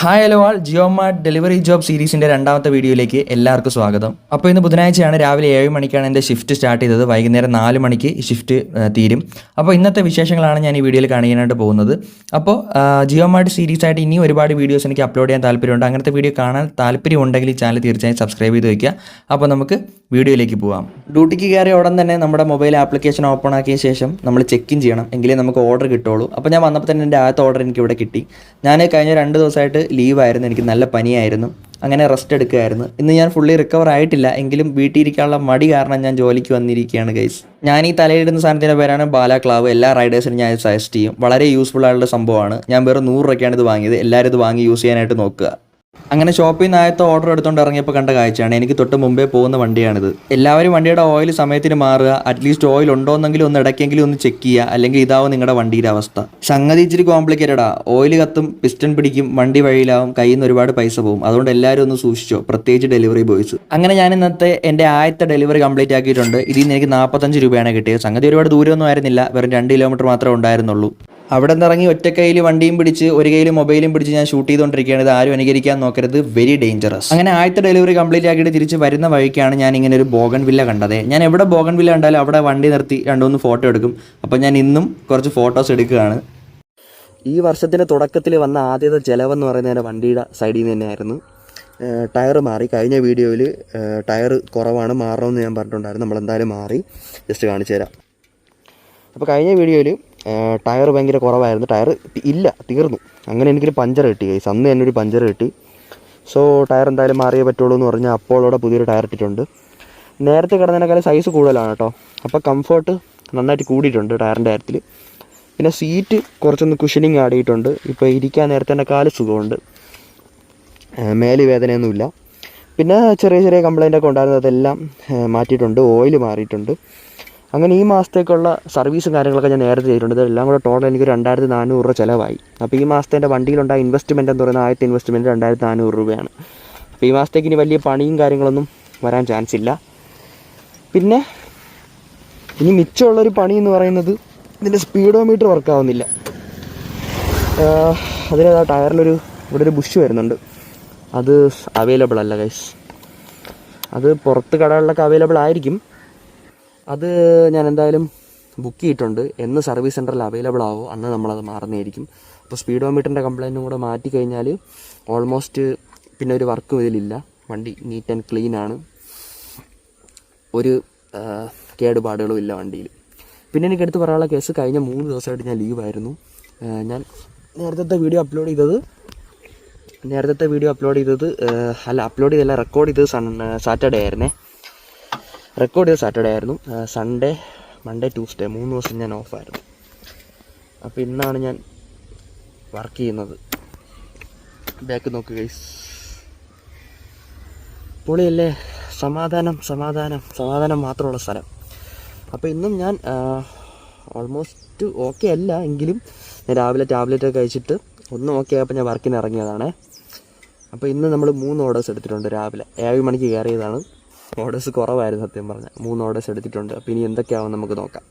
Hi hello all Jio Mart delivery job സീരീസിന്റെ രണ്ടാമത്തെ വീഡിയോയിലേക്ക് എല്ലാവർക്കും സ്വാഗതം. അപ്പോൾ ഇന്ന് ബുധനാഴ്ചയാണ് രാവിലെ ഏഴ് മണിക്കാണ് എന്റെ ഷിഫ്റ്റ് സ്റ്റാർട്ട് ചെയ്തത്. വൈകുന്നേരം നാല് മണിക്ക് ഷിഫ്റ്റ് തീരും. അപ്പോൾ ഇന്നത്തെ വിശേഷങ്ങളാണ് ഞാൻ ഈ വീഡിയോയിൽ കാണിക്കാനായിട്ട് പോകുന്നത്. അപ്പോൾ ജിയോ മാർട്ട് സീരീസ് ആയിട്ട് ഇനിയും ഒരുപാട് വീഡിയോസ് എനിക്ക് അപ്ലോഡ് ചെയ്യാൻ താല്പര്യമുണ്ട്. അങ്ങനത്തെ വീഡിയോ കാണാൻ താല്പര്യമുണ്ടെങ്കിൽ ഈ ചാനൽ തീർച്ചയായും സബ്സ്ക്രൈബ് ചെയ്ത് വയ്ക്കുക അപ്പോൾ നമുക്ക് വീഡിയോയിലേക്ക് പോകാം ഡ്യൂട്ടിക്ക് കയറിയ ഉടൻ തന്നെ നമ്മുടെ മൊബൈൽ ആപ്ലിക്കേഷൻ ഓപ്പൺ ആക്കിയ ശേഷം നമ്മൾ ചെക്ക് ഇൻ ചെയ്യണം. എങ്കിലേ നമുക്ക് ഓർഡർ കിട്ടുള്ളൂ അപ്പോൾ ഞാൻ വന്നപ്പോൾ തന്നെ എന്റെ ആദ്യത്തെ ഓർഡർ എനിക്ക് ഇവിടെ കിട്ടി. ഞാൻ കഴിഞ്ഞ രണ്ട് ദിവസമായിട്ട് ലീവായിരുന്നു എനിക്ക് നല്ല പനിയായിരുന്നു. അങ്ങനെ റെസ്റ്റ് എടുക്കുകയായിരുന്നു ഇന്ന് ഞാൻ ഫുള്ളി റിക്കവർ ആയിട്ടില്ല. എങ്കിലും വീട്ടിൽ ഇരിക്കാനുള്ള മടി കാരണം ഞാൻ ജോലിക്ക് വന്നിരിക്കുകയാണ് ഗൈസ് ഞാൻ ഈ തലയിടുന്ന സാധനത്തിന്റെ പേരാണ് ബാലാക്ലാവ് എല്ലാ റൈഡേഴ്സിനും ഞാൻ സജസ്റ്റ് ചെയ്യും. വളരെ യൂസ്ഫുൾ ആയിട്ടുള്ള സംഭവമാണ്. ഞാൻ വെറും നൂറ് രൂപയ്ക്കാണ് ഇത് വാങ്ങിയത്. എല്ലാവരും ഇത് വാങ്ങി യൂസ് ചെയ്യാനായിട്ട് നോക്കുക. അങ്ങനെ ഷോപ്പിൽ നിന്ന് ആയത്തെ ഓർഡർ എടുത്തുകൊണ്ട് ഇറങ്ങിയപ്പോൾ കണ്ട കാഴ്ചയാണ്. എനിക്ക് തൊട്ട് മുമ്പേ പോകുന്ന വണ്ടിയാണിത്. എല്ലാവരും വണ്ടിയുടെ ഓയിൽ സമയത്തിന് മാറുക അറ്റ്ലീസ്റ്റ് ഓയിൽ ഉണ്ടോന്നെങ്കിലും ഒന്ന് ഇടയ്ക്കെങ്കിലും ഒന്ന് ചെക്ക് ചെയ്യുക അല്ലെങ്കിൽ ഇതാവും നിങ്ങളുടെ വണ്ടിയുടെ അവസ്ഥ. സംഗതി ഇച്ചിരി കോംപ്ലിക്കേറ്റഡാ ഓയിൽ കത്തും പിസ്റ്റൺ പിടിക്കും വണ്ടി വഴിയിലാവും കയ്യിൽ നിന്ന് ഒരുപാട് പൈസ പോകും. അതുകൊണ്ട് എല്ലാവരും ഒന്ന് സൂക്ഷിച്ചോ. പ്രത്യേകിച്ച് ഡെലിവറി ബോയ്സ് അങ്ങനെ ഞാൻ ഇന്നത്തെ എന്റെ ആദ്യത്തെ ഡെലിവറി കംപ്ലീറ്റ് ആക്കിയിട്ടുണ്ട്. ഇതിൽ നിന്ന് എനിക്ക് നാൽപ്പത്തഞ്ച് രൂപയാണ് കിട്ടിയത്. സംഗതി ഒരുപാട് ദൂരമൊന്നും ആയിരുന്നില്ല. വെറും രണ്ട് കിലോമീറ്റർ മാത്രമേ ഉണ്ടായിരുന്നുള്ളൂ. അവിടെ നിന്ന് ഇറങ്ങി ഒറ്റ കയ്യിൽ വണ്ടിയും പിടിച്ച് ഒരു കയ്യിൽ മൊബൈലും പിടിച്ച് ഞാൻ ഷൂട്ട് ചെയ്തുകൊണ്ടിരിക്കുകയാണ് ഇത് ആരും അനുകരിക്കാൻ നോക്കരുത്. വെരി ഡേഞ്ചറസ് അങ്ങനെ ആദ്യത്തെ ഡെലിവറി കംപ്ലീറ്റ് ആക്കിയിട്ട് തിരിച്ച് വരുന്ന വഴിക്കാണ് ഞാൻ ഇങ്ങനെ ഒരു ബോഗൻ വില്ല കണ്ടത്. ഞാൻ എവിടെ ബോഗൻ വില്ല കണ്ടാലും അവിടെ വണ്ടി നിർത്തി രണ്ടുമൂന്ന് ഫോട്ടോ എടുക്കും. അപ്പോൾ ഞാൻ ഇന്നും കുറച്ച് ഫോട്ടോസ് എടുക്കുകയാണ്. ഈ വർഷത്തിന്റെ തുടക്കത്തിൽ വന്ന ആദ്യത്തെ ചിലവെന്ന് പറയുന്നത് എന്റെ വണ്ടിയുടെ സൈഡിൽ നിന്ന് തന്നെയായിരുന്നു. ടയർ മാറി. കഴിഞ്ഞ വീഡിയോയിൽ ടയർ കുറവാണ് മാറണമെന്ന് ഞാൻ പറഞ്ഞിട്ടുണ്ടായിരുന്നു. നമ്മളെന്തായാലും മാറി. ജസ്റ്റ് കാണിച്ചു തരാം. അപ്പോൾ കഴിഞ്ഞ വീഡിയോയിൽ ടയർ ഭയങ്കര കുറവായിരുന്നു. ടയർ ഇല്ല തീർന്നു. അങ്ങനെ എനിക്കൊരു പഞ്ചർ കിട്ടി ഗൈസ് അന്ന് തന്നെ ഒരു പഞ്ചർ കിട്ടി. സോ ടയർ എന്തായാലും മാറിയേ പറ്റുള്ളൂ എന്ന് പറഞ്ഞാൽ അപ്പോൾ അവിടെ പുതിയൊരു ടയർ ഇട്ടിട്ടുണ്ട്. നേരത്തെ കിടന്നതിനേക്കാളും സൈസ് കൂടുതലാണ് കേട്ടോ. അപ്പോൾ കംഫർട്ട് നന്നായിട്ട് കൂടിയിട്ടുണ്ട് ടയറിന്റെ കാര്യത്തിൽ. പിന്നെ സീറ്റ് കുറച്ചൊന്ന് കുഷനിങ് ആടിയിട്ടുണ്ട്. ഇപ്പോൾ ഇരിക്കാൻ നേരത്തെ തന്നെ കാൽ സുഖമുണ്ട് മേൽ വേദനയൊന്നുമില്ല. പിന്നെ ചെറിയ ചെറിയ കംപ്ലൈന്റ് ഒക്കെ ഉണ്ടായിരുന്നത് അതെല്ലാം മാറ്റിയിട്ടുണ്ട്. ഓയിൽ മാറിയിട്ടുണ്ട്. അങ്ങനെ ഈ മാസത്തേക്കുള്ള സർവീസും കാര്യങ്ങളൊക്കെ ഞാൻ നേരത്തെ ചെയ്തിട്ടുണ്ട്. ഇതെല്ലാം കൂടെ ടോട്ടൽ എനിക്ക് രണ്ടായിരത്തി നാനൂറ് രൂപ ചിലവായി. അപ്പോൾ ഈ മാസത്തെ എന്റെ വണ്ടിയിലുണ്ടായ ഇൻവെസ്റ്റ്മെന്റ് എന്ന് പറയുന്നത് ആദ്യത്തെ ഇൻവെസ്റ്റ്മെന്റ് രണ്ടായിരത്തി നാനൂറ് രൂപയാണ്. അപ്പോൾ ഈ മാസത്തേക്ക് ഇനി വലിയ പണിയും കാര്യങ്ങളൊന്നും വരാൻ ചാൻസ് ഇല്ല. പിന്നെ ഇനി മിച്ചമുള്ളൊരു പണി എന്ന് പറയുന്നത് ഇതിന്റെ സ്പീഡോമീറ്റർ വർക്കാവുന്നില്ല അതിന് ആ ടയറിലൊരു ഇവിടെ ഒരു ബുഷ് വരുന്നുണ്ട്. അത് അവൈലബിൾ അല്ല ഗൈസ് അത് പുറത്ത് കടകളിലൊക്കെ അവൈലബിൾ ആയിരിക്കും. അത് ഞാൻ എന്തായാലും ബുക്ക് ചെയ്തിട്ടുണ്ട്. എന്ന് സർവീസ് സെന്ററിൽ അവൈലബിൾ ആവോ? അന്ന് നമ്മളത് മാറുന്നതായിരിക്കും. അപ്പോൾ സ്പീഡോമീറ്ററിന്റെ കംപ്ലയിന്റും കൂടെ മാറ്റി കഴിഞ്ഞാൽ ഓൾമോസ്റ്റ് പിന്നെ ഒരു വർക്കും ഇതിലില്ല. വണ്ടി നീറ്റ് ആൻഡ് ക്ലീൻ ആണ്. ഒരു കേടുപാടുകളും ഇല്ല വണ്ടിയിൽ പിന്നെ എനിക്ക് എടുത്ത് പറയാനുള്ള കേസ് കഴിഞ്ഞ മൂന്ന് ദിവസമായിട്ട് ഞാൻ ലീവായിരുന്നു ഞാൻ നേരത്തെ വീഡിയോ അപ്ലോഡ് ചെയ്തത് നേരത്തെ വീഡിയോ അപ്ലോഡ് ചെയ്തത് അല്ല അപ്ലോഡ് ചെയ്തല്ല റെക്കോർഡ് ചെയ്തത് സൺ സാറ്റർഡേ ആയിരുന്നേ. റെക്കോർഡ് ചെയ്ത സാറ്റർഡേ ആയിരുന്നു. സൺഡേ മൺഡേ ട്യൂസ്ഡേ മൂന്ന് ദിവസം ഞാൻ ഓഫായിരുന്നു അപ്പോൾ ഇന്നാണ് ഞാൻ വർക്ക് ചെയ്യുന്നത്. ബാക്ക് നോക്ക് ഗൈസ് പൊളിയല്ലേ സമാധാനം സമാധാനം സമാധാനം മാത്രമുള്ള സ്ഥലം. അപ്പോൾ ഇന്നും ഞാൻ ഓൾമോസ്റ്റ് ഓക്കെ അല്ല എങ്കിലും ഞാൻ രാവിലെ ടാബ്ലറ്റ് ഒക്കെ കഴിച്ചിട്ട് ഒന്നും ഓക്കെ ആയപ്പോൾ ഞാൻ വർക്കിന് ഇറങ്ങിയതാണ്. അപ്പോൾ ഇന്ന് നമ്മൾ മൂന്ന് ഓർഡേഴ്സ് എടുത്തിട്ടുണ്ട് രാവിലെ. ഏഴ് മണിക്ക് കയറിയതാണ്. ഓർഡേഴ്സ് കുറവായിരുന്നു സത്യം പറഞ്ഞാൽ മൂന്ന് ഓർഡേഴ്സ് എടുത്തിട്ടുണ്ട്. അപ്പോൾ ഇനി എന്തൊക്കെയാവും നമുക്ക് നോക്കാം.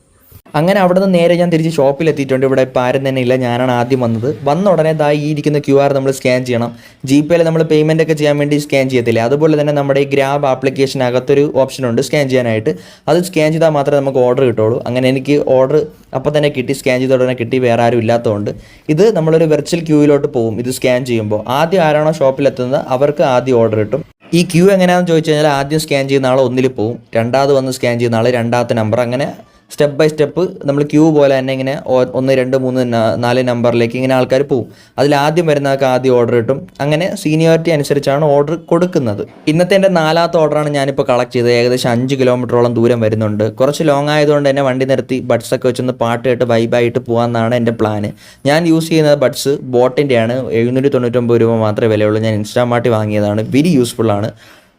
അങ്ങനെ അവിടെ നിന്ന് നേരെ ഞാൻ തിരിച്ച് ഷോപ്പിൽ എത്തിയിട്ടുണ്ട് ഇവിടെ ഇപ്പോൾ ആരും തന്നെ ഇല്ല. ഞാനാണ് ആദ്യം വന്നത്. വന്ന ഉടനെ ദാ ഈ ഇരിക്കുന്ന ക്യു ആർ നമ്മൾ സ്കാൻ ചെയ്യണം. ജി പേയിൽ നമ്മൾ പേയ്മെന്റ് ഒക്കെ ചെയ്യാൻ വേണ്ടി സ്കാൻ ചെയ്യത്തില്ല? അതുപോലെ തന്നെ നമ്മുടെ ഈ ഗ്രാബ് ആപ്ലിക്കേഷനകത്തൊരു ഓപ്ഷൻ ഉണ്ട് സ്കാൻ ചെയ്യാനായിട്ട്. അത് സ്കാൻ ചെയ്താൽ മാത്രമേ നമുക്ക് ഓർഡർ കിട്ടുള്ളൂ അങ്ങനെ എനിക്ക് ഓർഡർ അപ്പോൾ തന്നെ കിട്ടി. സ്കാൻ ചെയ്ത ഉടനെ കിട്ടി. വേറെ ആരും ഇല്ലാത്തതുകൊണ്ട്. ഇത് നമ്മളൊരു വെർച്വൽ ക്യൂയിലോട്ട് പോകും. ഇത് സ്കാൻ ചെയ്യുമ്പോൾ. ആദ്യം ആരാണോ ഷോപ്പിൽ എത്തുന്നത് അവർക്ക് ആദ്യം ഓർഡർ കിട്ടും. ഈ ക്യൂ എങ്ങനെയാണെന്ന് ചോദിച്ചു കഴിഞ്ഞാൽ ആദ്യം സ്കാൻ ചെയ്യുന്ന ആൾ ഒന്നിൽ പോവും. രണ്ടാമത് വന്ന് സ്കാൻ ചെയ്യുന്ന ആൾ രണ്ടാമത്തെ നമ്പർ അങ്ങനെ സ്റ്റെപ്പ് ബൈ സ്റ്റെപ്പ് നമ്മൾ ക്യൂ പോലെ തന്നെ ഇങ്ങനെ ഒന്ന് രണ്ട് മൂന്ന് നാല് നമ്പറിലേക്ക് ഇങ്ങനെ ആൾക്കാർ പോകും അതിൽ ആദ്യം വരുന്ന ആൾക്ക് ആദ്യം ഓർഡർ കിട്ടും. അങ്ങനെ സീനിയോറിറ്റി അനുസരിച്ചാണ് ഓർഡർ കൊടുക്കുന്നത്. ഇന്നത്തെ എന്റെ നാലാമത്തെ ഓർഡറാണ് ഞാനിപ്പോൾ കളക്ട് ചെയ്തത്. ഏകദേശം അഞ്ച് കിലോമീറ്ററോളം ദൂരം വരുന്നുണ്ട്. കുറച്ച് ലോങ് ആയതുകൊണ്ട് തന്നെ വണ്ടി നിർത്തി ബഡ്സൊക്കെ വെച്ചൊന്ന് പാട്ട് കേട്ട് വൈബായിട്ട് പോകാമെന്നാണ് എന്റെ പ്ലാന് ഞാൻ യൂസ് ചെയ്യുന്ന ബഡ്സ് ബോട്ടിന്റെയാണ് എഴുന്നൂറ്റി തൊണ്ണൂറ്റൊമ്പത് രൂപ മാത്രമേ വിലയുള്ളൂ. ഞാൻ ഇൻസ്റ്റാമാർട്ടിൽ വാങ്ങിയതാണ്. വെരി യൂസ്ഫുൾ ആണ്.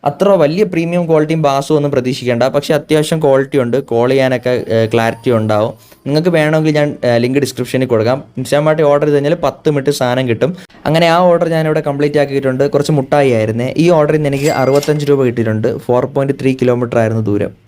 അത്ര വലിയ പ്രീമിയം ക്വാളിറ്റിയും ബാസും ഒന്നും പ്രതീക്ഷിക്കേണ്ട. പക്ഷേ അത്യാവശ്യം ക്വാളിറ്റി ഉണ്ട്. കോൾ ചെയ്യാനൊക്കെ ക്ലാരിറ്റി ഉണ്ടാവും. നിങ്ങൾക്ക് വേണമെങ്കിൽ ഞാൻ ലിങ്ക് ഡിസ്ക്രിപ്ഷനിൽ കൊടുക്കാം. ഇൻസ്റ്റാമാർട്ടിൽ ഓർഡർ ചെയ്ത് കഴിഞ്ഞാൽ പത്ത് മിനിറ്റ് സാധനം കിട്ടും. അങ്ങനെ ആ ഓർഡർ ഞാനിവിടെ കംപ്ലീറ്റ് ആക്കിയിട്ടുണ്ട്. കുറച്ച് മുട്ടായി ആയിരുന്നേ. ഈ ഓർഡറിൽ നിന്ന് എനിക്ക് അറുപത്തഞ്ച് രൂപ കിട്ടിയിട്ടുണ്ട്. ഫോർ പോയിന്റ് ത്രീ കിലോമീറ്റർ ആയിരുന്നു ദൂരം.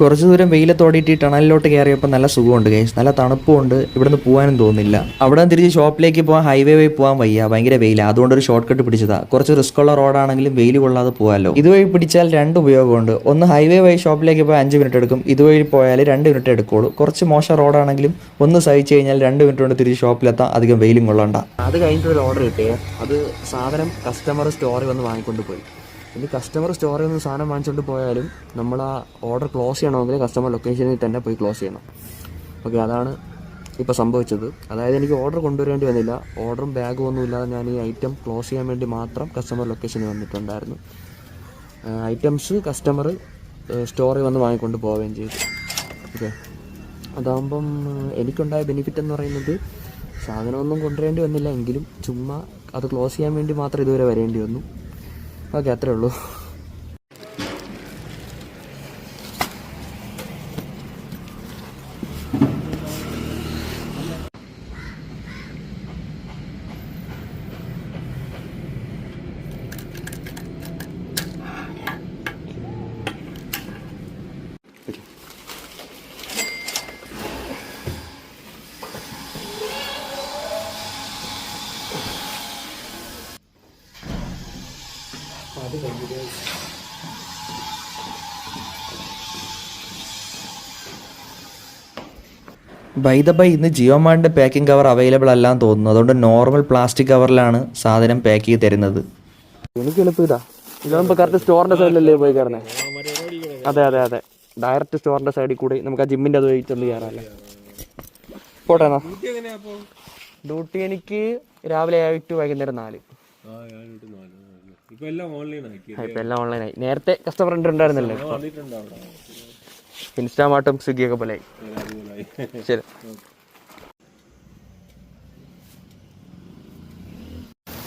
കുറച്ച് ദൂരം വെയിലത്തോടിയിട്ട് ടണലിലോട്ട് കയറിയപ്പോൾ നല്ല സുഖമുണ്ട് ഗൈസ് നല്ല തണുപ്പുണ്ട് ഇവിടുന്ന് പോകാനും തോന്നുന്നില്ല. അവിടെ തിരിച്ച് ഷോപ്പിലേക്ക് പോകാൻ ഹൈവേ വഴി പോകാൻ വയ്യ. ഭയങ്കര വെയില. അതുകൊണ്ട് ഒരു ഷോർട്ട് കട്ട് പിടിച്ചതാ. കുറച്ച് റിസ്ക് ഉള്ള റോഡാണെങ്കിലും വെയിൽ കൊള്ളാതെ പോകാമല്ലോ ഇതുവഴി പിടിച്ചാൽ രണ്ട് ഉപയോഗമുണ്ട്. ഒന്ന് ഹൈവേ വഴി ഷോപ്പിലേക്ക് പോയാൽ അഞ്ച് മിനിറ്റ് എടുക്കും. ഇതുവഴി പോയാൽ രണ്ട് മിനിറ്റ് എടുക്കുള്ളൂ. കുറച്ച് മോശം റോഡാണെങ്കിലും ഒന്ന് സഹിച്ചു കഴിഞ്ഞാൽ രണ്ട് മിനിറ്റ് കൊണ്ട് തിരിച്ച് ഷോപ്പിലെത്താം അധികം വെയിലും കൊള്ളണ്ട. അത് കഴിഞ്ഞിട്ട് ഒരു ഓർഡർ കിട്ടിയേ. അത് സാധനം കസ്റ്റമർ സ്റ്റോറിൽ വന്ന് വാങ്ങിക്കൊണ്ട് പോയി. ഇനി കസ്റ്റമർ സ്റ്റോറിൽ നിന്ന് സാധനം വാങ്ങിച്ചുകൊണ്ട് പോയാലും നമ്മൾ ആ ഓർഡർ ക്ലോസ് ചെയ്യണമെങ്കിൽ കസ്റ്റമർ ലൊക്കേഷനിൽ തന്നെ പോയി ക്ലോസ് ചെയ്യണം. ഓക്കെ അതാണ് ഇപ്പോൾ സംഭവിച്ചത്. അതായത് എനിക്ക് ഓർഡർ കൊണ്ടുവരേണ്ടി വന്നില്ല. ഓർഡറും ബാഗും ഒന്നും ഇല്ലാതെ ഞാൻ ഈ ഐറ്റം ക്ലോസ് ചെയ്യാൻ വേണ്ടി മാത്രം കസ്റ്റമർ ലൊക്കേഷനിൽ വന്നിട്ടുണ്ടായിരുന്നു. ഐറ്റംസ് കസ്റ്റമർ സ്റ്റോറിൽ വന്ന് വാങ്ങിക്കൊണ്ട് പോവുകയും ചെയ്തു. ഓക്കെ അതാകുമ്പം എനിക്കുണ്ടായ ബെനിഫിറ്റ് എന്ന് പറയുന്നത് സാധനമൊന്നും കൊണ്ടുവരേണ്ടി വന്നില്ല എങ്കിലും ചുമ്മാ അത് ക്ലോസ് ചെയ്യാൻ വേണ്ടി മാത്രം ഇതുവരെ വരേണ്ടി വന്നു. ഓക്കെ അത്രേ ഉള്ളൂ. ബൈ ദ ബൈ ഇന്ന് ജിയോ മാർട്ടിന്റെ പാക്കിംഗ് കവർ അവൈലബിൾ അല്ലാന്ന് തോന്നുന്നു. അതുകൊണ്ട് നോർമൽ പ്ലാസ്റ്റിക് കവറിലാണ് സാധനം പാക്ക് ചെയ്ത് തരുന്നത്. എനിക്ക് എളുപ്പം ഇതാ ഇതാകുമ്പോൾ കറക്റ്റ് സ്റ്റോറിന്റെ സൈഡിലല്ലേ പോയി കയറുന്നത് അതെ അതെ അതെ. ഡയറക്റ്റ് സ്റ്റോറിന്റെ സൈഡിൽ കൂടി നമുക്ക് ആ ജിമ്മിന്റെ അത് വഴി ചെന്ന് കയറാമല്ലേ പോട്ടെ എന്നാ. ഡ്യൂട്ടി എനിക്ക് രാവിലെ ആയിട്ട് ടു വൈകുന്നേരം നാല്. ഇപ്പം എല്ലാം ഓൺലൈൻ ആക്കി ആ, ഇപ്പൊ എല്ലാം ഓൺലൈനായി നേരത്തെ കസ്റ്റമർ ഉണ്ടായിരുന്നല്ലോ ഇൻസ്റ്റാമാർട്ടും സ്വിഗ്ഗിയൊക്കെ പോലെ ശരി.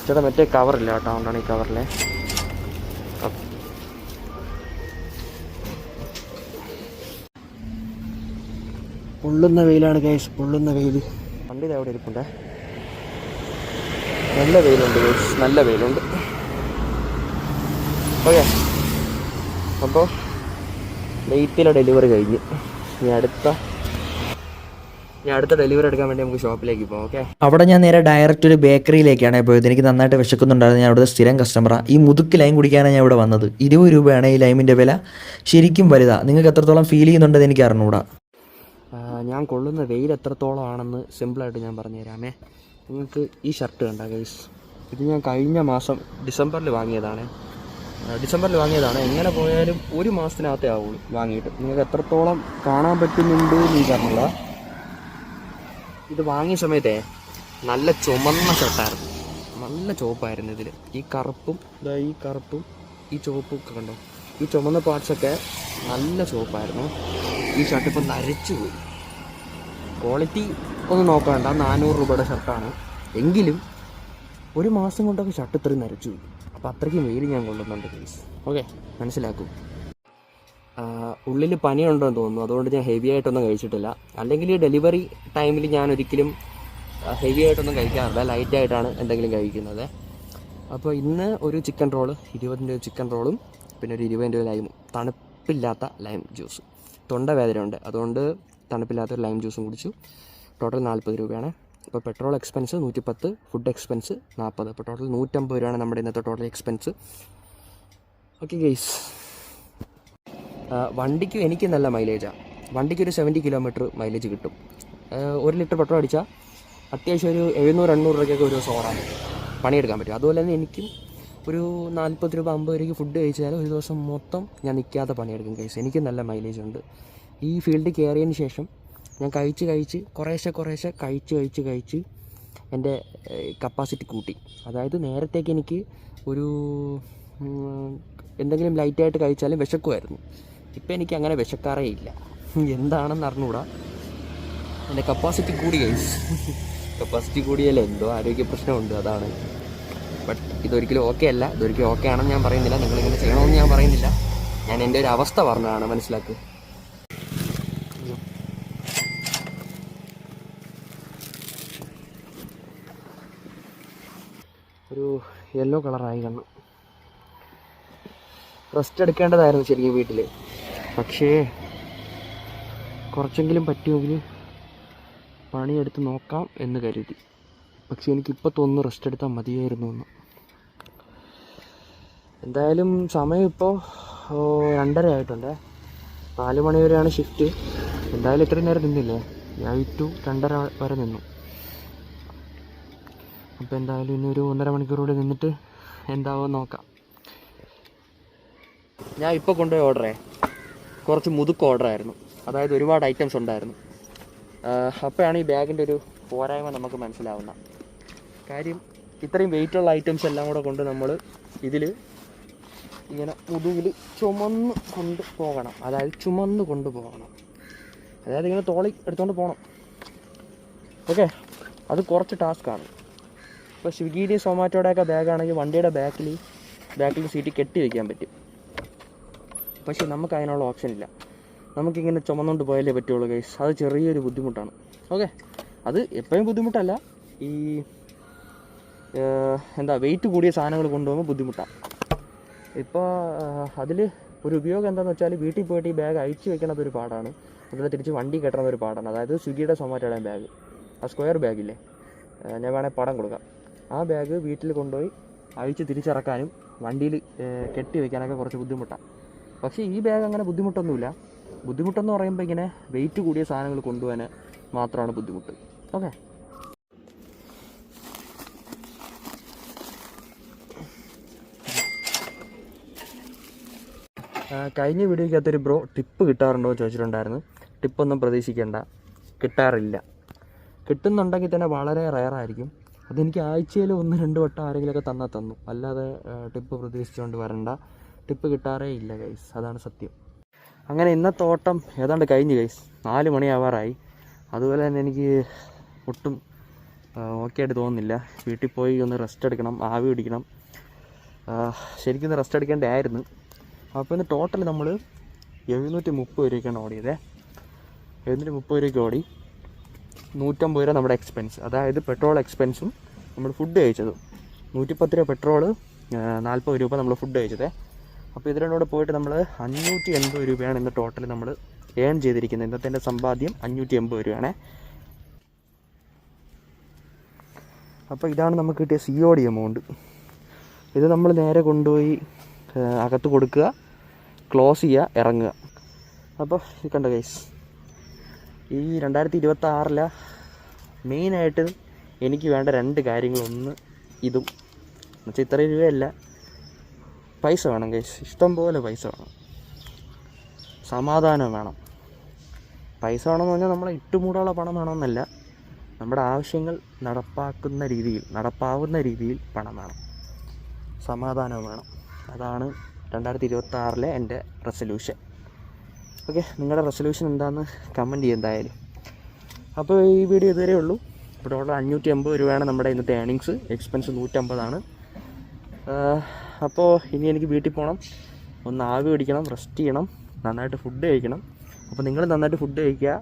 ചേട്ടാ മറ്റേ കവറില്ല കേട്ടോ അതുകൊണ്ടാണ് ഈ കവറിലെ പൊള്ളുന്ന വെയിലാണ് കേസ് പൊള്ളുന്ന വെയിൽ വണ്ടി ഇത് എവിടെ ഇരിപ്പുണ്ടേ. നല്ല വെയിലുണ്ട് കേസ് നല്ല വെയിലുണ്ട്. ഓക്കെ. അപ്പോൾ ലേറ്റിലെ ഡെലിവറി കഴിഞ്ഞ്. ഇനി അടുത്ത ഞാൻ അടുത്ത ഡെലിവറി എടുക്കാൻ വേണ്ടി നമുക്ക് ഷോപ്പിലേക്ക് പോകാം ഓക്കെ അവിടെ ഞാൻ നേരെ ഡയറക്റ്റ് ഒരു ബേക്കറിയിലേക്കാണ് പോയത്. എനിക്ക് നന്നായിട്ട് വിശക്കുന്നുണ്ടായിരുന്നു. ഞാൻ അവിടുത്തെ സ്ഥിരം കസ്റ്റമറാണ് ഈ മുതുക്ക് ലൈം കുടിക്കാനാണ് ഞാൻ ഇവിടെ വന്നത്. ഇരുപത് രൂപയാണ് ഈ ലൈമിന്റെ വില. ശരിക്കും വലുതാ. നിങ്ങൾക്ക് എത്രത്തോളം ഫീൽ ചെയ്യുന്നുണ്ടെന്ന് എനിക്ക് അറിഞ്ഞുകൂടാ ഞാൻ കൊള്ളുന്ന വെയിൽ എത്രത്തോളം ആണെന്ന് സിമ്പിളായിട്ട് ഞാൻ പറഞ്ഞുതരാമേ. നിങ്ങൾക്ക് ഈ ഷർട്ട് കണ്ട ഗൈസ് ഇത് ഞാൻ കഴിഞ്ഞ മാസം ഡിസംബറിൽ വാങ്ങിയതാണ്. ഡിസംബറിൽ വാങ്ങിയതാണ്. എങ്ങനെ പോയാലും ഒരു മാസത്തിനകത്തേ ആവുള്ളൂ വാങ്ങിയിട്ട്. നിങ്ങൾക്ക് എത്രത്തോളം കാണാൻ പറ്റുന്നുണ്ട് എന്ന് പറഞ്ഞുള്ള ഇത് വാങ്ങിയ സമയത്തെ നല്ല ചുമന്ന ഷർട്ടായിരുന്നു. നല്ല ചുവപ്പായിരുന്നു ഇതിൽ ഈ കറുപ്പും ഇതാ ഈ കറുപ്പും ഈ ചുവപ്പും ഒക്കെ കണ്ടോ? ഈ ചുമന്ന പാർട്സൊക്കെ നല്ല ചുവപ്പായിരുന്നു. ഈ ഷർട്ട് ഇപ്പം നരച്ചു പോയി. ക്വാളിറ്റി ഒന്നും നോക്കണ്ട. നാനൂറ് രൂപയുടെ ഷർട്ടാണ് എങ്കിലും ഒരു മാസം കൊണ്ടൊക്കെ ഷർട്ട് ഇത്രയും നരച്ചു പോയി. അപ്പോൾ അത്രയ്ക്കും വെയിൽ ഞാൻ കൊള്ളുന്നുണ്ട് പ്ലീസ് ഓക്കെ മനസ്സിലാക്കും. ഉള്ളിൽ പനിയുണ്ടോ എന്ന് തോന്നുന്നു. അതുകൊണ്ട് ഞാൻ ഹെവി ആയിട്ടൊന്നും കഴിച്ചിട്ടില്ല. അല്ലെങ്കിൽ ഡെലിവറി ടൈമിൽ ഞാൻ ഒരിക്കലും ഹെവി ആയിട്ടൊന്നും കഴിക്കാറില്ല. ലൈറ്റ് ആയിട്ടാണ് എന്തെങ്കിലും കഴിക്കുന്നത്. അപ്പോൾ ഇന്ന് ഒരു ചിക്കൻ റോൾ ഇരുപതിന്റെ ചിക്കൻ റോളും പിന്നെ ഒരു ഇരുപതിന്റെ ഒരു ലൈമും തണുപ്പില്ലാത്ത ലൈം ജ്യൂസ് തൊണ്ടവേദനയുണ്ട് അതുകൊണ്ട് തണുപ്പില്ലാത്ത ഒരു ലൈം ജ്യൂസും കുടിച്ചു. ടോട്ടൽ നാൽപ്പത് രൂപയാണ്. അപ്പോൾ പെട്രോൾ എക്സ്പെൻസ് നൂറ്റിപ്പത്ത് ഫുഡ് എക്സ്പെൻസ് നാൽപ്പത് അപ്പോൾ ടോട്ടൽ നൂറ്റമ്പത് രൂപയാണ് നമ്മുടെ ഇന്നത്തെ ടോട്ടൽ എക്സ്പെൻസ് ഓക്കെ ഗെയ്സ് വണ്ടിക്ക് എനിക്ക് നല്ല മൈലേജാണ് വണ്ടിക്ക് ഒരു സെവന്റി കിലോമീറ്റർ മൈലേജ് കിട്ടും. ഒരു ലിറ്റർ പെട്രോൾ അടിച്ചാൽ അത്യാവശ്യം ഒരു എഴുന്നൂറ് എണ്ണൂറ് രൂപയ്ക്കൊക്കെ ഒരു ദിവസം ഓടാൻ പണിയെടുക്കാൻ പറ്റും. അതുപോലെ തന്നെ എനിക്കും ഒരു നാൽപ്പത് രൂപ അമ്പത് രൂപയ്ക്ക് ഫുഡ് കഴിച്ചാൽ ഒരു ദിവസം മൊത്തം ഞാൻ നിൽക്കാതെ പണിയെടുക്കും കേസ് എനിക്ക് നല്ല മൈലേജ് ഉണ്ട്. ഈ ഫീൽഡിൽ കയറിയതിന് ശേഷം ഞാൻ കഴിച്ച് കഴിച്ച് കുറേശ്ശെ കുറേശ്ശെ കഴിച്ച് കഴിച്ച് കഴിച്ച് എന്റെ കപ്പാസിറ്റി കൂട്ടി. അതായത് നേരത്തേക്ക് എനിക്ക് ഒരു എന്തെങ്കിലും ലൈറ്റായിട്ട് കഴിച്ചാലും വിശക്കുമായിരുന്നു ഇപ്പം എനിക്ക് അങ്ങനെ വിശക്കാറേ ഇല്ല. എന്താണെന്ന് അറിഞ്ഞുകൂടാ എന്റെ കപ്പാസിറ്റി കൂടി കഴിച്ചു കപ്പാസിറ്റി കൂടിയല്ല എന്തോ ആരോഗ്യ പ്രശ്നമുണ്ട് അതാണ്. ബട്ട് ഇതൊരിക്കലും ഓക്കെ അല്ല. ഇതൊരിക്കലും ഓക്കെ ആണെന്ന് ഞാൻ പറയുന്നില്ല. നിങ്ങളിങ്ങനെ ചെയ്യണമെന്ന് ഞാൻ പറയുന്നില്ല. ഞാൻ എന്റെ ഒരു അവസ്ഥ പറഞ്ഞതാണ്. മനസ്സിലാക്കുക ഒരു യെല്ലോ കളറായി കണ്ണു റെസ്റ്റ് എടുക്കേണ്ടതായിരുന്നു ശരിക്കും വീട്ടിൽ പക്ഷേ കുറച്ചെങ്കിലും പറ്റുമെങ്കിൽ പണിയെടുത്ത് നോക്കാം എന്ന് കരുതി. പക്ഷെ എനിക്കിപ്പോൾ തോന്നുന്നു റെസ്റ്റ് എടുത്താൽ മതിയായിരുന്നു എന്ന്. എന്തായാലും സമയം ഇപ്പോൾ രണ്ടര ആയിട്ടുണ്ട്. നാല് മണി വരെയാണ് ഷിഫ്റ്റ് എന്തായാലും ഇത്രയും നേരം നിന്നില്ലേ? ഞാൻ ടു രണ്ടര വരെ നിന്നു. അപ്പോൾ എന്തായാലും ഇനി ഒരു ഒന്നര മണിക്കൂർ കൂടി നിന്നിട്ട് എന്താവോ നോക്കാം. ഞാൻ ഇപ്പോൾ കൊണ്ടുപോയി ഓർഡറേ കുറച്ച് മുതുക്ക് ഓർഡറായിരുന്നു അതായത് ഒരുപാട് ഐറ്റംസ് ഉണ്ടായിരുന്നു. അപ്പോഴാണ് ഈ ബാഗിന്റെ ഒരു പോരായ്മ നമുക്ക് മനസ്സിലാവുന്ന. കാര്യം ഇത്രയും വെയിറ്റുള്ള ഐറ്റംസ് എല്ലാം കൂടെ കൊണ്ട് നമ്മൾ ഇതിൽ ഇങ്ങനെ മുതുകിൽ ചുമന്ന് കൊണ്ട് പോകണം. അതായത് ചുമന്ന് കൊണ്ട് പോകണം. അതായത് ഇങ്ങനെ തോളി എടുത്തുകൊണ്ട് പോകണം ഓക്കെ അത് കുറച്ച് ടാസ്ക്കാണ് ഇപ്പോൾ സ്വിഗ്ഗിയുടെയും സൊമാറ്റോയുടെയൊക്കെ ബാഗാണെങ്കിൽ വണ്ടിയുടെ ബാക്കിൽ ബാക്കിൽ സീറ്റ് കെട്ടി വയ്ക്കാൻ പറ്റും. പക്ഷേ നമുക്ക് അതിനുള്ള ഓപ്ഷൻ ഇല്ല. നമുക്കിങ്ങനെ ചുമന്നുകൊണ്ട് പോയാലേ പറ്റുള്ളൂ ഗൈസ് അത് ചെറിയൊരു ബുദ്ധിമുട്ടാണ്. ഓക്കെ അത് എപ്പോഴും ബുദ്ധിമുട്ടല്ല. ഈ എന്താ വെയിറ്റ് കൂടിയ സാധനങ്ങൾ കൊണ്ടുപോകുമ്പോൾ ബുദ്ധിമുട്ടാണ് ഇപ്പോൾ അതിൽ ഒരു ഉപയോഗം എന്താണെന്ന് വെച്ചാൽ വീട്ടിൽ പോയിട്ട് ഈ ബാഗ് അഴിച്ചു വെക്കണത് ഒരു പാടാണ്. അതുപോലെ തിരിച്ച് വണ്ടി കെട്ടണത് ഒരു പാടാണ്. അതായത് സ്വിഗ്ഗിയുടെ സൊമാറ്റോയുടെ ബാഗ് ആ സ്ക്വയർ ബാഗില്ലേ ഞാൻ വേണേൽ പടം കൊടുക്കാം. ആ ബാഗ് വീട്ടിൽ കൊണ്ടുപോയി അഴിച്ച് തിരിച്ചിറക്കാനും വണ്ടിയിൽ കെട്ടി വെക്കാനൊക്കെ കുറച്ച് ബുദ്ധിമുട്ടാണ് പക്ഷേ ഈ ബാഗ് അങ്ങനെ ബുദ്ധിമുട്ടൊന്നുമില്ല. ബുദ്ധിമുട്ടെന്ന് പറയുമ്പോൾ ഇങ്ങനെ വെയിറ്റ് കൂടിയ സാധനങ്ങൾ കൊണ്ടുപോകാൻ മാത്രമാണ് ബുദ്ധിമുട്ട്. ഓക്കെ? കഴിഞ്ഞ വീഡിയോയ്ക്കകത്തൊരു ബ്രോ ടിപ്പ് കിട്ടാറുണ്ടോ എന്ന് ചോദിച്ചിട്ടുണ്ടായിരുന്നു. ടിപ്പൊന്നും പ്രതീക്ഷിക്കേണ്ട. കിട്ടാറില്ല. കിട്ടുന്നുണ്ടെങ്കിൽ തന്നെ വളരെ റയറായിരിക്കും. അതെനിക്ക് ആഴ്ചയിൽ ഒന്ന് രണ്ട് വട്ടം ആരെങ്കിലുമൊക്കെ തന്നാൽ തന്നു. അല്ലാതെ ടിപ്പ് പ്രതീക്ഷിച്ചുകൊണ്ട് വരണ്ട. ടിപ്പ് കിട്ടാറേ ഇല്ല ഗൈസ് അതാണ് സത്യം. അങ്ങനെ ഇന്നത്തെ ഓട്ടം ഏതാണ്ട് കഴിഞ്ഞു ഗൈസ് നാല് മണിയാവാറായി. അതുപോലെ തന്നെ എനിക്ക് ഒട്ടും ഓക്കെ ആയിട്ട് തോന്നുന്നില്ല. വീട്ടിൽ പോയി ഒന്ന് റെസ്റ്റ് എടുക്കണം ആവി പിടിക്കണം. ശരിക്കും ഒന്ന് റെസ്റ്റ് എടുക്കേണ്ടതായിരുന്നു. അപ്പോൾ ഇന്ന് ടോട്ടൽ നമ്മൾ എഴുന്നൂറ്റി മുപ്പത് രൂപയ്ക്കാണ് ഓടിയത്. എഴുന്നൂറ്റി മുപ്പത് രൂപയ്ക്ക് ഓടി. നൂറ്റമ്പത് രൂപ നമ്മുടെ എക്സ്പെൻസ് അതായത് പെട്രോൾ എക്സ്പെൻസും നമ്മൾ ഫുഡ് കഴിച്ചതും. നൂറ്റിപ്പത്ത് രൂപ പെട്രോൾ നാൽപ്പത് രൂപ നമ്മൾ ഫുഡ് കഴിച്ചത്. അപ്പോൾ ഇത് രണ്ടും കൂടെ പോയിട്ട് നമ്മൾ അഞ്ഞൂറ്റി എൺപത് രൂപയാണ് ഇന്ന് ടോട്ടൽ നമ്മൾ ഏൺ ചെയ്തിരിക്കുന്നത്. ഇന്നത്തെ എന്റെ സമ്പാദ്യം അഞ്ഞൂറ്റി എൺപത് രൂപയാണേ. അപ്പോൾ ഇതാണ് നമുക്ക് കിട്ടിയ സി ഒ ഡി എമൗണ്ട് ഇത് നമ്മൾ നേരെ കൊണ്ടുപോയി അകത്ത് കൊടുക്കുക ക്ലോസ് ചെയ്യുക ഇറങ്ങുക. അപ്പോൾ കണ്ട ഗൈസ് ഈ രണ്ടായിരത്തി ഇരുപത്തി മെയിൻ മെയിനായിട്ട് എനിക്ക് വേണ്ട രണ്ട് കാര്യങ്ങൾ ഒന്ന് ഇതും. എന്നുവെച്ചാൽ ഇത്ര രൂപയല്ല. പൈസ വേണം കേസ് ഇഷ്ടം പോലെ പൈസ വേണം. സമാധാനം വേണം. പൈസ വേണമെന്ന് പറഞ്ഞാൽ നമ്മളെ ഇട്ടുമൂടാനുള്ള പണം വേണമെന്നല്ല. നമ്മുടെ ആവശ്യങ്ങൾ നടപ്പാക്കുന്ന രീതിയിൽ നടപ്പാവുന്ന രീതിയിൽ പണം വേണം. സമാധാനം വേണം. അതാണ് രണ്ടായിരത്തി ഇരുപത്തി ആറിലെ എന്റെ റെസൊല്യൂഷൻ ഓക്കെ നിങ്ങളുടെ റെസൊല്യൂഷൻ എന്താണെന്ന് കമന്റ് ചെയ്യും എന്തായാലും. അപ്പോൾ ഈ വീഡിയോ ഇതുവരെ ഉള്ളൂ. ഇവിടെ ഉള്ള അഞ്ഞൂറ്റി അമ്പത് രൂപയാണ് നമ്മുടെ ഇന്നത്തെ ഏണിങ്സ് എക്സ്പെൻസ് നൂറ്റമ്പതാണ്. അപ്പോൾ ഇനി എനിക്ക് വീട്ടിൽ പോകണം. ഒന്ന് ആവി പിടിക്കണം റെസ്റ്റ് ചെയ്യണം നന്നായിട്ട് ഫുഡ് കഴിക്കണം. അപ്പോൾ നിങ്ങൾ നന്നായിട്ട് ഫുഡ് കഴിക്കുക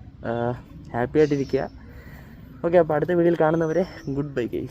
ഹാപ്പി ആയിട്ടിരിക്കുക. ഓക്കെ അപ്പോൾ അടുത്ത വീഡിയോയിൽ കാണുന്നവരെ ഗുഡ് ബൈ ഗെയ്സ്